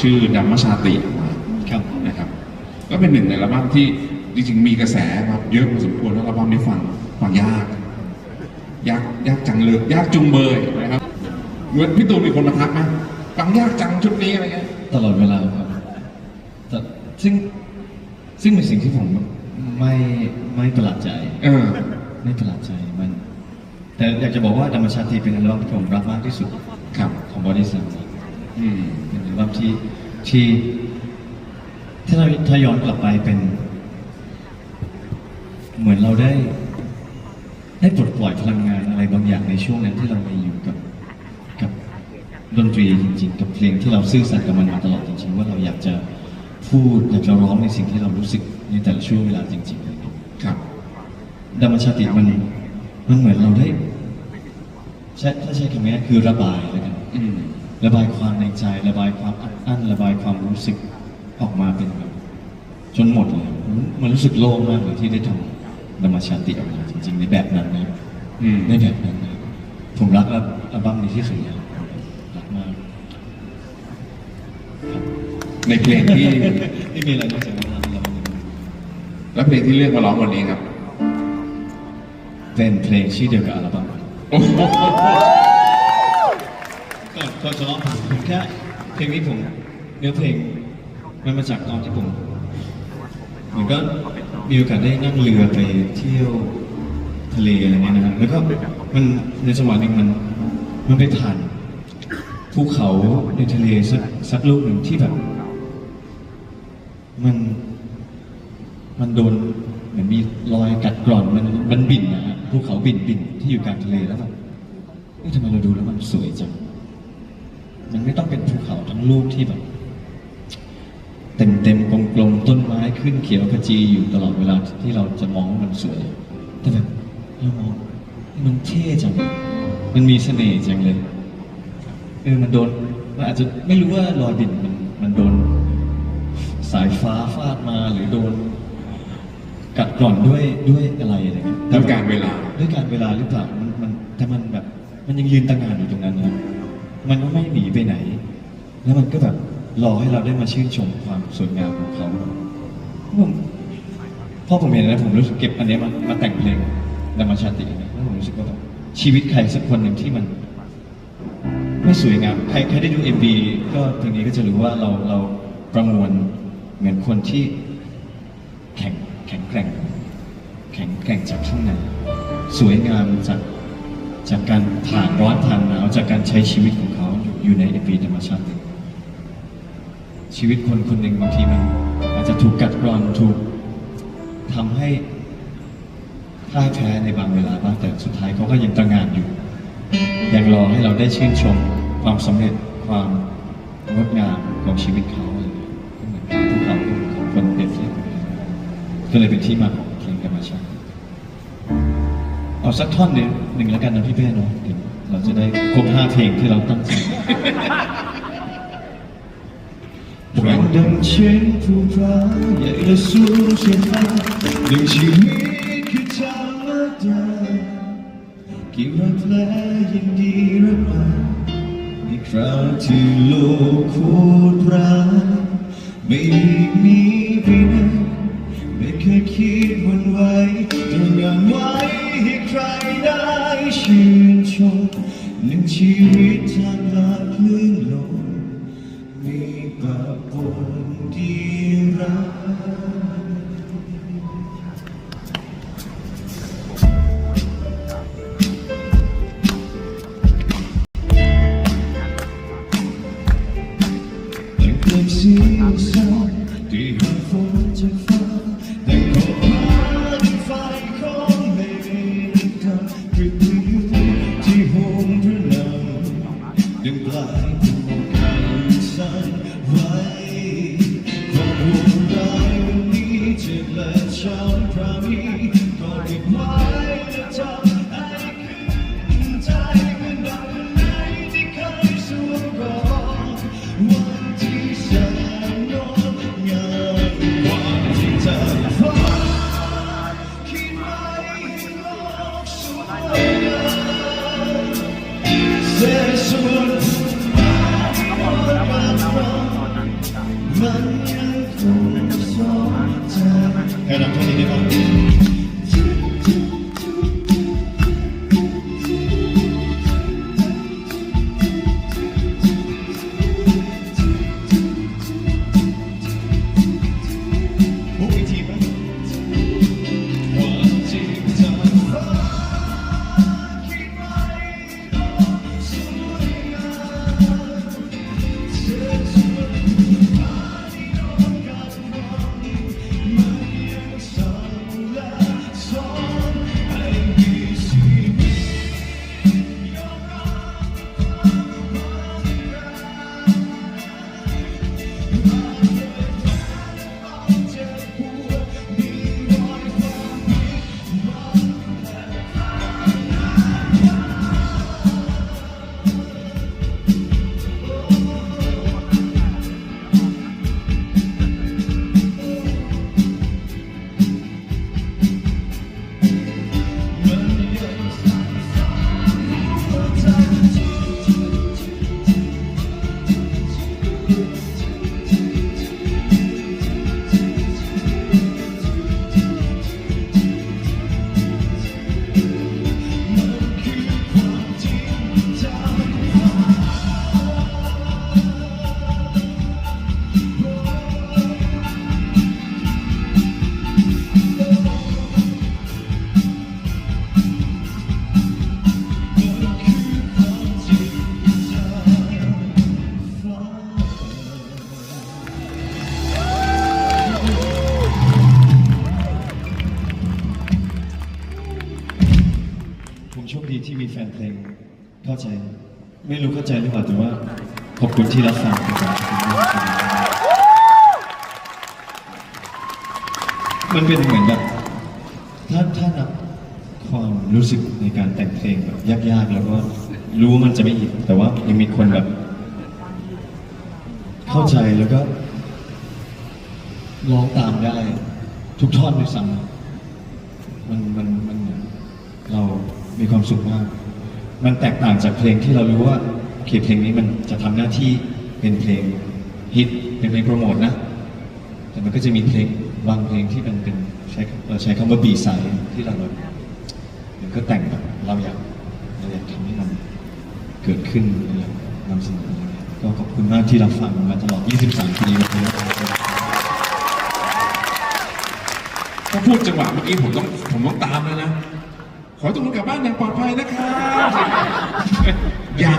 ชื่อดัมมชาติครับนะครับ ก็เป็นหนึ่งในอัลบั้มที่จริงๆมีกระแสมาเยอะพอสมควรแล้วอัลบั้มนี้ฟังฟังยาก ยากยากจังเลยยากจุงเบยนะครับเหมือนพี่ตูนมีคนมาทักไหมฟังยากจังชุดนี้อะไรเงี้ยตลอดเวลาครับแต่ซึ่งซึ่งเป็นสิ่งที่ผมไม่ไม่ประหลาดใจ เออ ไม่ประหลาดใจมัน แต่อยากจะบอกว่าธรรมชาติเป็นอัลบั้มที่ผมรักมากที่สุดครับของบอดี้ส m มอืมเป็นอัลบั้ม ที่ที่ถ้าเราถ้าย้อนกลับไปเป็น เหมือนเราได้ ได้ปลดปล่อยพลังงานอะไรบางอย่างในช่วงนั้นที่เรามีอยู่กับกับดนตรีจริงๆ กับเพลงที่เราซื่อสัตย์กับมันมาตลอดจริงๆ ว่าเราอยากจะพูดอยากจะร้องในสิ่งที่เรารู้สึกในแต่ละช่วงเวลาจริงๆอะไรอย่างเงี้ยครับธรรมชาติมันมันเหมือนเราได้ใช้ถ้าใช้คำนี้คือระบายแล้วกันอืม ระบายความในใจ ระบายความอัดอั้นระบายความรู้สึกออกมาเป็นแบบจนหมดเลยมันมันรู้สึกโล่งมากเลยที่ได้ทำธรรมชาติออกมาจริง ๆ ในแบบนั้นนะอืมในแบบนั้นนะผมรักอัลบั้มนี้ที่สุดเลยรักมากในเพลงที่ไม่มีอะไรนอกจากนั้นแล้วแล้วเพลงที่เลือกมาร้องวันนี้ครับเป็นเพลงชื่อเดียวกับอัลบั้มโอ้ โหก่อนก่อนจะร้องผมแค่เพลงนี้ผมเนื้อเพลงมันมาจากตอนที่ผมเหมือนก็มีโอกาสได้นั่งเรือไปเที่ยวทะเลอะไรเงี้ยนะครับแล้วก็มันในจังหวะหนึ่งมันมันไปผ่านภูเขาในทะเลสักสักลูกหนึ่งที่แบบ มันมันโดนเหมือนมีรอยกัดกร่อนมันมันบินนะฮะภูเขาบินบินที่อยู่กลางทะเลแล้วแบบทำไมเราดูแล้วมันสวยจัง มันไม่ต้องเป็นภูเขาทั้งลูกที่แบบ เต็มเต็มกลมกลมๆต้นไม้ขึ้นเขียวขจีอยู่ตลอดเวลาที่เราจะมองว่ามันสวย แต่แบบเรามองมันเท่จัง มันมีเสน่ห์จังเลยเออมันโดนมันอาจจะไม่รู้ว่ารอยบิ่นมันมันโดน สายฟ้าฟาดมาหรือโดนกัดกร่อนด้วยด้วยอะไรอะไรเงี้ยด้วยการเวลาด้วยการเวลาหรือเปล่ามันมันแต่มันแบบ มันยังยืนตั้งงานอยู่ตรงนั้นนะ มันก็ไม่หนีไปไหน แล้วมันก็แบบรอให้เราได้มาชื่นชมความสวยงามของเขาผมพอผมเห็นนะผมรู้สึกเก็บอันนี้มามาแต่งเพลงธรรมชาตินะแล้วผมรู้สึกว่าชีวิตใครสักคนหนึ่งที่มันไม่สวยงาม ใครใครได้ดู MV ก็เพลงนี้ก็จะรู้ว่าเราเราประมวลเหมือนคนที่แข็งแข็งแกร่ง แข็งแกร่งจากข้างในสวยงามจากจากการผ่านร้อนผ่านหนาวจากการใช้ชีวิตของ อยู่อยู่ใน MV ธรรมชาติ ชีวิตคนคนหนึ่งบางทีมันอาจจะถูกกัดกร่อนถูกทำให้พ่ายแพ้ในบางเวลาบ้างแต่สุดท้ายเขาก็ยังตระงานอยู่ ยังรอให้เราได้ชื่นชมความสำเร็จความงดงามของชีวิตเขาอะไรอย่างเงี้ยก็เหมือนภูเขาของคนเปรียบเทียบกันก็เลยเป็นที่มาของเพลงธรรมชาติเอาสักท่อนหนึ่งหนึ่งแล้วกันนะพี่เป้เนาะ เราจะได้ครบห้าเพลงที่เราตั้งใจรักดังเช่นผู้พระใหญ่และสูงเช่นฟ้าหนึ่งชีวิตคือธรรมดากี่รักแผลยังดีรักมาในคราวที่โลกโคตรร้ายไม่หลีกหนีไปไหน show. เพลงเข้าใจ ไม่รู้เข้าใจหรือเปล่าแต่ว่า ขอบคุณที่รับฟังนะครับมันเป็นเหมือนแบบถ้าถ้านับความรู้สึกในการแต่งเพลงแบบยากๆ แล้วก็รู้ว่ามันจะไม่อินแต่ว่ายังมีคนแบบ เข้าใจแล้วก็ร้องตามได้ ทุกท่อนด้วยซ้ำมันมันมันเรามีความสุขมาก มันแตกต่างจากเพลงที่เรารู้ว่าโอเคเพลงนี้มันจะทำหน้าที่เป็นเพลงฮิตเป็นเพลงโปรโมทนะ แต่มันก็จะมีเพลงบางเพลงที่มันเป็นใช้เราใช้คำว่าบีไซที่เราแบบมันก็แต่งแบบเราอยากเราอยากทำให้มันเกิดขึ้นเราอยากนำเสนออะไรก็ขอบคุณมากที่รับฟังมาตลอด 23 ปีวันนี้ถ้าพูดจังหวะเมื่อกี้ผมต้องผมต้องตามแล้วนะ ขอให้ทุกคนกลับบ้านอย่างปลอดภัยนะครับอย่าง